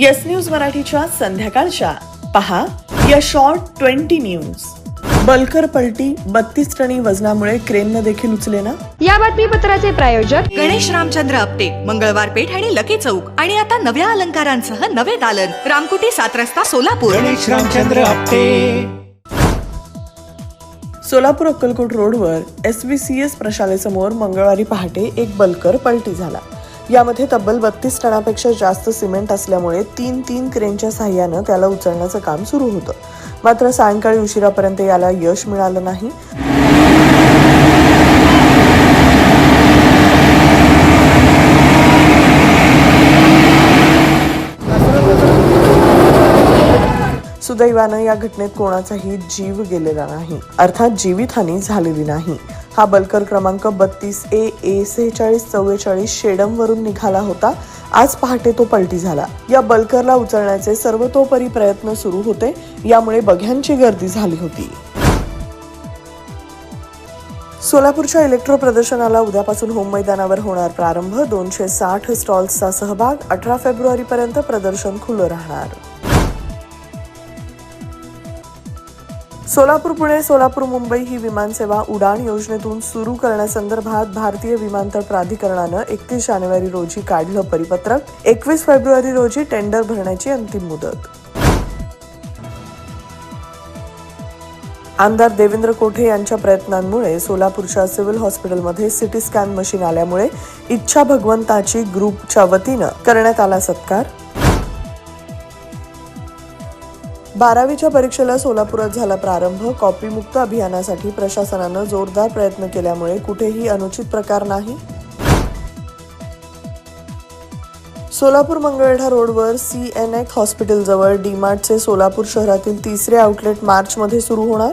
Yes news मराठीच्या संध्याकाळच्या. पहा या शॉर्ट ट्वेंटी न्यूज बलकर पलटी बत्तीस टनी वजनामुळे क्रेननं देखील उचले ना? या बातमीपत्राचे प्रायोजक गणेश रामचंद्र आपटे मंगळवार पेठ आणि लकी चौक. आणि आता नव्या अलंकारांसह नवे दालन. रामकुटी सात रस्ता सोलापूर. गणेश रामचंद्र आपटे. सोलापूर अक्कलकोट रोडवर एस व्ही सी एस प्रशालेसमोर मंगळवारी पहाटे एक बलकर पलटी झाला. यामध्ये तब्बल बत्तीस टनापेक्षा जास्त सिमेंट असल्यामुळे तीन तीन क्रेनच्या साह्यानं त्याला उचलण्याचं काम सुरू होतं. मात्र सायंकाळी उशिरापर्यंत याला यश मिळालं नाही. सुदैवानं या घटनेत कोणाचाही जीव गेलेला नाही. अर्थात जीवितहानी झालेली नाही. हा बलकर क्रमांक बत्तीस ए ए सेहेचाळीस चव्वेचाळीस शेडमवरून निघाला होता. आज पहाटे तो पलटी झाला. या बलकरला उचलण्याचे सर्वतोपरी प्रयत्न सुरू होते. यामुळे बघ्यांची गर्दी झाली होती. सोलापूरच्या इलेक्ट्रो प्रदर्शनाला उद्यापासून होम मैदानावर होणार प्रारंभ. दोनशे साठ स्टॉल्सचा सहभाग अठरा फेब्रुवारीपर्यंत प्रदर्शन खुलं राहणार. सोलापूर पुणे सोलापूर मुंबई ही विमानसेवा उडाण योजनेतून सुरू करण्यासंदर्भात भारतीय विमानतळ प्राधिकरणानं एकतीस जानेवारी रोजी काढलं परिपत्रक. एकवीस फेब्रुवारी रोजी टेंडर भरण्याची अंतिम मुदत. आमदार देवेंद्र कोठे यांच्या प्रयत्नांमुळे सोलापूरच्या सिव्हिल हॉस्पिटलमध्ये सिटी स्कॅन मशीन आल्यामुळे इच्छा भगवंताची ग्रुपच्या वतीनं करण्यात आला सत्कार. बारावीच्या परीक्षेला सोलापुरात झाला प्रारंभ. कॉपीमुक्त अभियानासाठी प्रशासनानं जोरदार प्रयत्न केल्यामुळे कुठेही अनुचित प्रकार नाही. सोलापूर मंगळढा रोडवर सी एन एक्स हॉस्पिटलजवळ डीमार्टचे सोलापूर शहरातील तिसरे आउटलेट मार्चमध्ये सुरू होणार.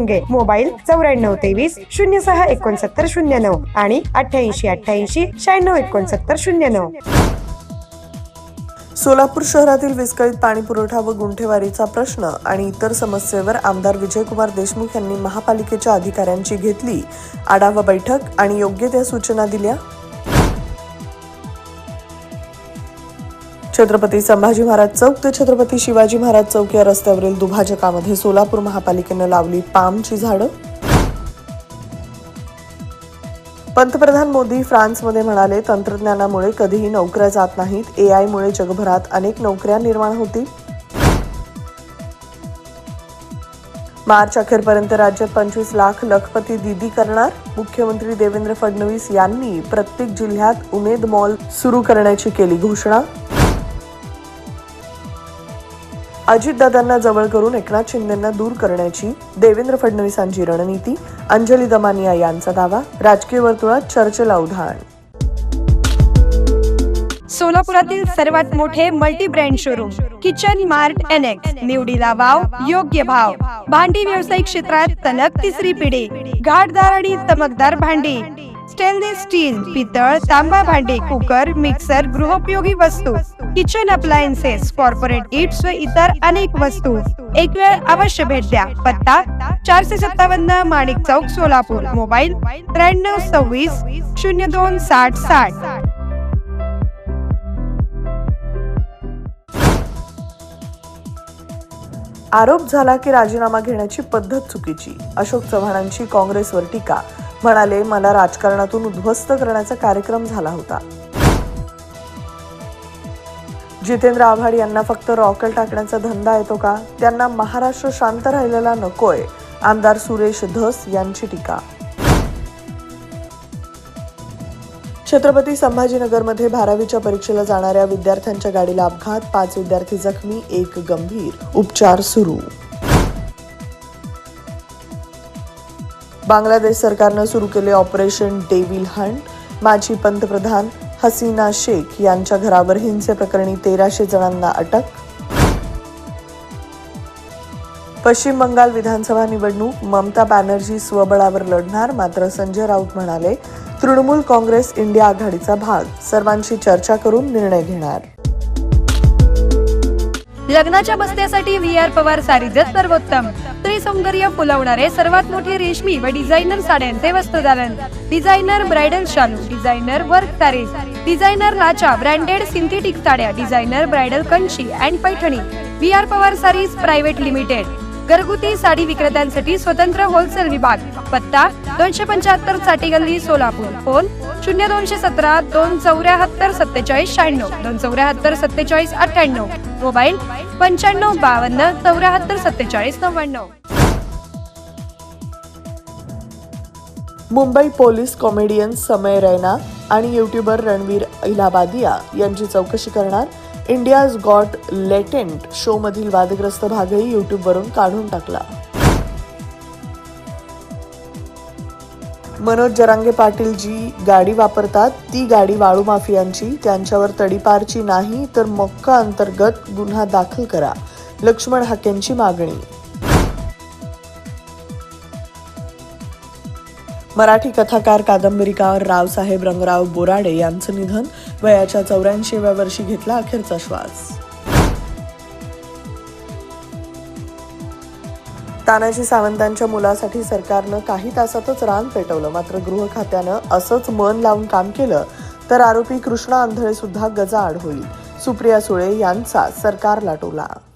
मोबाईल चौऱ्याण्णव तेवीस शून्य सहा एकोणसत्तर शून्य नऊ आणि अठ्ठ्याऐंशी अठ्ठ्याऐंशी शहाण्णव एकोणसत्तर शून्य नऊ. सोलापूर शहरातील विस्कळीत पाणी पुरवठा व गुंठेवारीचा प्रश्न आणि इतर समस्येवर आमदार विजयकुमार देशमुख यांनी महापालिकेच्या अधिकाऱ्यांची घेतली. आढावा बैठक आणि योग्य त्या सूचना दिल्या. छत्रपती संभाजी महाराज चौक ते छत्रपती शिवाजी महाराज चौक या रस्त्यावरील दुभाजकामध्ये सोलापूर महापालिकेनं लावली पामची झाडं. पंतप्रधान मोदी फ्रान्समध्ये म्हणाले तंत्रज्ञानामुळे कधीही नोकऱ्या जात नाहीत ए आयमुळे जगभरात अनेक नोकऱ्या निर्माण होतील. मार्च अखेरपर्यंत राज्यात पंचवीस लाख लखपती दिदी करणार. मुख्यमंत्री देवेंद्र फडणवीस यांनी प्रत्येक जिल्ह्यात उमेद मॉल सुरू करण्याची केली घोषणा. अजितदादांना जवळ करून एकनाथ शिंदेंना दूर करण्याची देवेंद्र फडणवीसांची रणनीती अंजली दमानिया यांचा दावा राजकीय वर्तुळात चर्चेला उधाण. सोलापुरातील सर्वात मोठे multi brand showroom kitchen mart annex निवडीला वाव योग्य भाव. भांडी व्यावसायिक क्षेत्रात तलग तिसरी पिढी घाटदार आणि चमकदार भांडी. स्टेनलेस स्टील पितळ तांबा भांडे कुकर मिक्सर गृहोपयोगी वस्तू किचन अप्लायन्सेस कॉर्पोरेट गिफ्ट व इतर अनेक वस्तू. एक वेळ अवश्य भेट द्या. पत्ता चारशे सत्तावन्न माणिक चौक सोलापूर. मोबाईल त्र्याण्णव सव्वीस शून्य दोन साठ साठ. आरोप झाला की राजीनामा घेण्याची पद्धत चुकीची. अशोक चव्हाणांची काँग्रेसवर टीका. म्हणाले मला राजकारणातून उद्ध्वस्त करण्याचा कार्यक्रम झाला होता. जितेंद्र आव्हाड यांना फक्त रॉकेल टाकण्याचा धंदा येतो का? त्यांना महाराष्ट्र शांत राहिलेला नकोय आमदार सुरेश धस यांची टीका. छत्रपती संभाजीनगरमध्ये बारावीच्या परीक्षेला जाणाऱ्या विद्यार्थ्यांच्या गाडीला अपघात पाच विद्यार्थी जखमी एक गंभीर. उपचार सुरू. बांगलादेश सरकारनं सुरू केले ऑपरेशन डेव्हिल हंट. माजी पंतप्रधान हसीना शेख यांच्या घरावर हिंसेप्रकरणी तेराशे जणांना अटक. पश्चिम बंगाल विधानसभा निवडणूक ममता बॅनर्जी स्वबळावर लढणार मात्र संजय राऊत म्हणाले तृणमूल काँग्रेस इंडिया आघाडीचा भाग. सर्वांशी चर्चा करून निर्णय घेणार. लग्नाच्या बस्त्यासाठी व्ही आर पवार सारीजच सर्वोत्तम. सौंदर्य फुलवणारे सर्वात मोठे रेशमी व डिझायनर साड्यांचे वस्त्रधारण. डिझायनर ब्रायडल शालू डिझायनर वर्क सारीज डिझायनर लाचा ब्रँडेड सिंथेटिक साड्या designer bridal Kanchi and Paithani. V R Pawar saris private limited. घरगुती साडी विक्रेत्यांसाठी स्वतंत्र होलसेल विभाग. पत्ता दोनशे पंच्याहत्तरसाठी गल्ली सोलापूर. फोन शून्य दोनशे सतरा दोन चौऱ्याहत्तर सत्तेचाळीस शहाण्णव. दोन चौऱ्याहत्तर सत्तेचाळीस अठ्ठ्याण्णव. मोबाईल पंच्याण्णव बावन्न चौऱ्याहत्तर सत्तेचाळीस नव्याण्णव. मुंबई पोलीस कॉमेडियन समय रैना आणि युट्यूबर रणवीर इलाबादिया यांची चौकशी करणार इंडियाज गॉट लेटेंट शो मधील वादग्रस्त भागही यूट्यूबवरून काढून टाकला. मनोज जरांगे पाटील जी गाडी वापरतात ती गाडी वाळू माफियांची त्यांच्यावर तडीपारची नाही तर मक्का अंतर्गत गुन्हा दाखल करा. लक्ष्मण हाकेंची मागणी मराठी कथाकार कादंबरीकार रावसाहेब रंगराव बोराडे यांचं निधन वयाच्या चौऱ्याऐंशीव्या वर्षी घेतला अखेरचा श्वास. तानाजी सावंतांच्या मुलासाठी सरकारनं काही तासातच रान पेटवलं. मात्र गृह खात्यानं असंच मन लावून काम केलं तर आरोपी कृष्णा आंधळे सुद्धा गजाआड होईल. सुप्रिया सुळे यांचा सरकारला टोला.